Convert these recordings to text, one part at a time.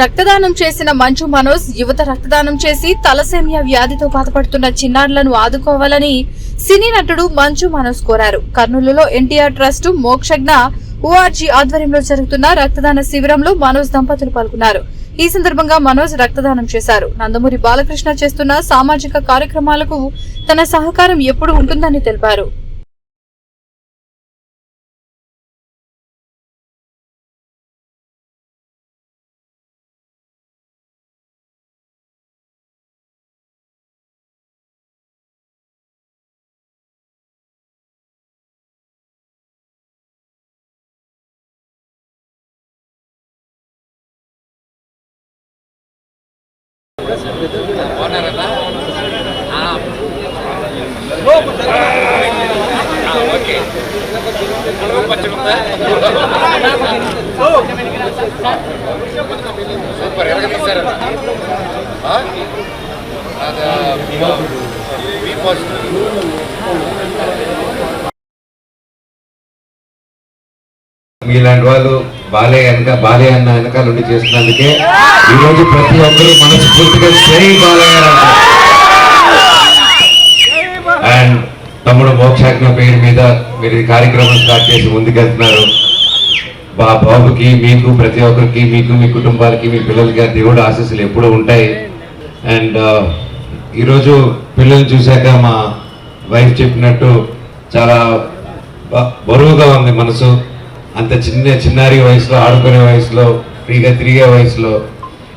రక్తదానం చేసిన మంచు మనోజ్ యువత రక్తదానం చేసి తలసేమియా వ్యాధితో బాధపడుతున్న చిన్నారులను ఆదుకోవాలని సినీ నటుడు మంచు మనోజ్ కోరారు. కర్నూలులో ఎన్టీఆర్ ట్రస్ట్ మోక్షజ్ఞ ఓఆర్జీ ఆధ్వర్యంలో జరుగుతున్న రక్తదాన శిబిరంలో మనోజ్ దంపతులు పాల్గొన్నారు. ఈ సందర్భంగా మనోజ్ రక్తదానం చేశారు. నందమూరి బాలకృష్ణ చేస్తున్న సామాజిక కార్యక్రమాలకు తన సహకారం ఎప్పుడు ఉంటుందని తెలిపారు. సూపర్ ఎలాగ మీలాంటి వాళ్ళు బాలయ్య వెనక బాలయ్య అన్న వెనకాల ఉండి చేస్తున్నందుకే ఈరోజు ప్రతి ఒక్కరూ మనస్ఫూర్తిగా జై బాలయ్య అండ్ తమ్ముడు మోక్షాజ్ఞ పేరు మీద మీరు ఈ కార్యక్రమం స్టార్ట్ చేసి ముందుకెళ్తున్నారు. మా బాబుకి మీకు ప్రతి ఒక్కరికి మీకు మీ కుటుంబాలకి మీ పిల్లలకి దేవుడు ఆశీస్సులు ఎప్పుడూ ఉంటాయి. అండ్ ఈరోజు పిల్లల్ని చూశాక మా వైఫ్ చెప్పినట్టు చాలా బ- బరువుగా ఉంది మనసు. అంత చిన్న చిన్నారి వయసులో ఆడుకునే వయసులో ఫ్రీగా తిరిగే వయసులో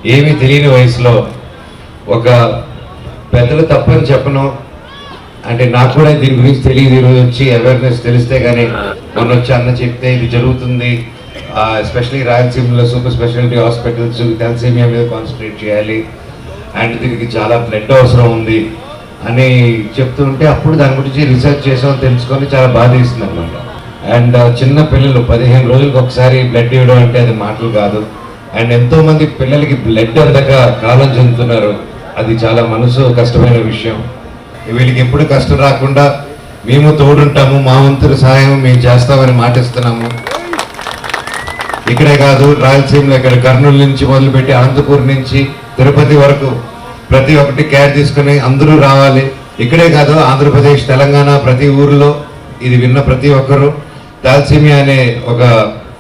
ఏమీ తెలియని వయసులో ఒక పెద్దలు తప్పని చెప్పను. అంటే నాకు కూడా దీని గురించి తెలియదు ఈరోజు వచ్చి అవేర్నెస్ తెలిస్తే కానీ మొన్న వచ్చి అన్న చెప్తే ఇది జరుగుతుంది. ఎస్పెషలీ రాయలసీమలో సూపర్ స్పెషాలిటీ హాస్పిటల్స్ థాలసీమియా మీద కాన్సన్ట్రేట్ చేయాలి. అండ్ దీనికి చాలా బ్లడ్ అవసరం ఉంది అని చెప్తుంటే అప్పుడు దాని గురించి రీసెర్చ్ చేసాం తెలుసుకొని చాలా బాధ వేస్తుంది అనమాట అండ్ చిన్న పిల్లలు పదిహేను రోజులకు ఒకసారి బ్లడ్ ఇవ్వడం అంటే అది మాటలు కాదు. అండ్ ఎంతో మంది పిల్లలకి బ్లడ్ అందక కాలం చెందుతున్నారు. అది చాలా మనసు కష్టమైన విషయం. వీళ్ళకి ఎప్పుడు కష్టం రాకుండా మేము తోడుంటాము మా వంతు సహాయం మేము చేస్తామని మాటిస్తున్నాము. ఇక్కడే కాదు రాయలసీమలో ఇక్కడ కర్నూలు నుంచి మొదలుపెట్టి అనంతపూర్ నుంచి తిరుపతి వరకు ప్రతి ఒక్కటి కేర్ తీసుకుని అందరూ రావాలి. ఇక్కడే కాదు ఆంధ్రప్రదేశ్ తెలంగాణ ప్రతి ఊరిలో ఇది విన్న ప్రతి ఒక్కరూ. థాల్సీమియా అనే ఒక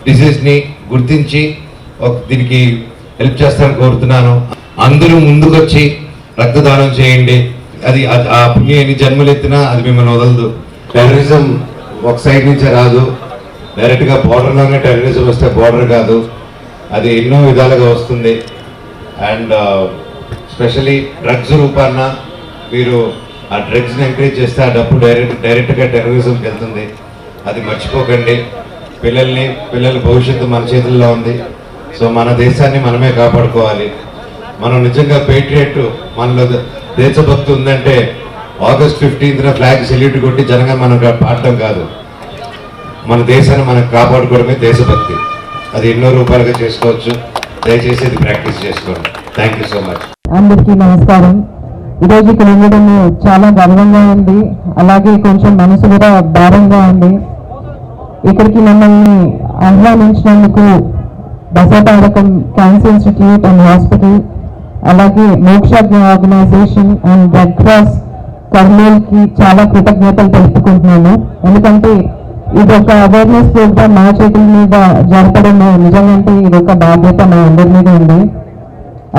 డిసీజ్ని గుర్తించి దీనికి హెల్ప్ చేస్తారని కోరుతున్నాను. అందరూ ముందుకొచ్చి రక్తదానం చేయండి. అది ఆ పుణ్యం ఎన్ని జన్మలు ఎత్తినా అది మిమ్మల్ని వదలదు. టెర్రరిజం ఒక సైడ్ నుంచే రాదు. డైరెక్ట్గా బార్డర్లోనే టెర్రరిజం వస్తే బార్డర్ కాదు. అది ఎన్నో విధాలుగా వస్తుంది. అండ్ స్పెషలీ డ్రగ్స్ రూపాన మీరు ఆ డ్రగ్స్ని ఎంకరేజ్ చేస్తే ఆ డబ్బు డైరెక్ట్ డైరెక్ట్గా టెర్రరిజంకి వెళ్తుంది. అది మర్చిపోకండి. పిల్లల్ని పిల్లల భవిష్యత్తు మన చేతుల్లో ఉంది. సో మన దేశాన్ని మనమే కాపాడుకోవాలి. మనం నిజంగా పేట్రియట్ మనలో దేశభక్తి ఉందంటే ఆగస్ట్ ఫిఫ్టీన్త్న ఫ్లాగ్ సెల్యూట్ కొట్టి జనంగా మనం పాడటం కాదు. మన దేశాన్ని మనం కాపాడుకోవడమే దేశభక్తి. అది ఎన్నో రూపాయలుగా చేసుకోవచ్చు. దయచేసి ఇది ప్రాక్టీస్ చేసుకోండి. థ్యాంక్ యూ సో మచ్ అందరికీ నమస్కారం. ఈరోజు ఇక్కడ ఉండడం చాలా గర్వంగా ఉంది. అలాగే కొంచెం మనసు కూడా భారంగా ఉంది. ఇక్కడికి మమ్మల్ని ఆహ్వానించినందుకు Basavatarakam cancer institute and hospital అలాగే Mokshagna organisation and red cross కర్నూలుకి చాలా కృతజ్ఞతలు తెలుపుకుంటున్నాను. ఎందుకంటే ఇది ఒక అవేర్నెస్ ప్రోగ్రామ్ మా చేతుల మీద జరపడం నిజంగా ఇది ఒక బాధ్యత మా అందరి మీద ఉంది.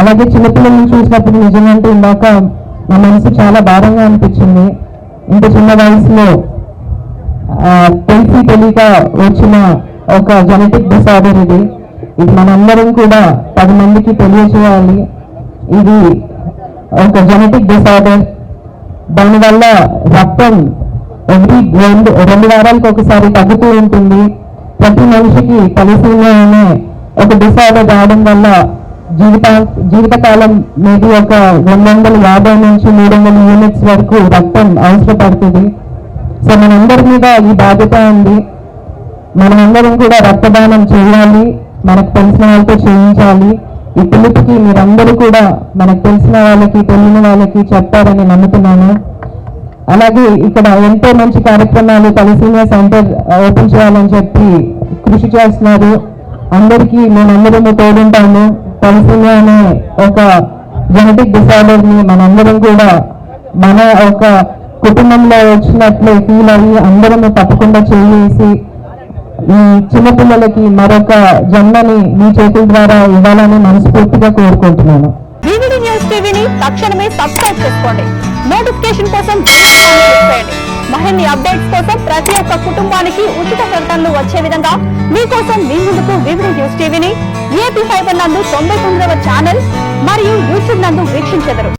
అలాగే చిన్నపిల్లల్ని చూసినప్పుడు నిజమంటే ఇందాక నా మనసు చాలా భారంగా అనిపించింది. ఇంత చిన్న వయసులో తెలిసి తెలియక వచ్చిన ఒక జెనెటిక్ డిసార్డర్ ఇది. ఇది మనందరం కూడా పది మందికి తెలియజేయాలి ఇది ఒక జెనెటిక్ డిసార్డర్ దానివల్ల రక్తం ఎవ్రీ రెండు రెండు వారాలకు ఒకసారి తగ్గుతూ ఉంటుంది. ప్రతి మనిషికి తలసీమియా అనే ఒక డిసార్డర్ రావడం వల్ల జీవిత జీవితకాలం మేబీ ఒక రెండు వందల యాభై నుంచి మూడు వందల యూనిట్స్ వరకు రక్తం అవసరపడుతుంది. సో మనందరి మీద ఈ బాధ్యత ఉంది. మనమందరం కూడా రక్తదానం చేయాలి. మనకు తెలిసిన వాళ్ళతో చేయించాలి. ఈ పిలుపుకి మీరందరూ కూడా మనకు తెలిసిన వాళ్ళకి తెలియని వాళ్ళకి చెప్పారని నమ్ముతున్నాను. అలాగే ఇక్కడ ఎంతో మంచి కార్యక్రమాలు తలసీమియా సెంటర్ ఓపెన్ చేయాలని చెప్పి కృషి చేస్తున్నారు. అందరికీ మేమందరము తోడుంటాము. తలసీమియా అనే ఒక జెనెటిక్ డిసార్డర్ని మనందరం కూడా మన ఒక కుటుంబంలో వచ్చినట్లు ఫీల్ అయ్యి అందరం తప్పకుండా చేసి ఈ చిన్నపిల్లలకి మరొక జన్మని మీ చేతుల ద్వారా ఇవ్వాలని మనస్ఫూర్తిగా కోరుకుంటున్నాను. న్యూస్ టీవీని తక్షణమే సబ్స్క్రైబ్ చేసుకోండి. నోటిఫికేషన్ కోసం మరిన్ని అప్డేట్స్ కోసం ప్రతి ఒక్క కుటుంబానికి ఉచిత ప్రకటనలు వచ్చే విధంగా మీకోసం మీ ముందుకు వివిడి న్యూస్ టీవీని ఏపీ ఫైబర్ నందు తొంభై తొమ్మిదవ ఛానల్ మరియు యూట్యూబ్ నందు వీక్షించెదరు.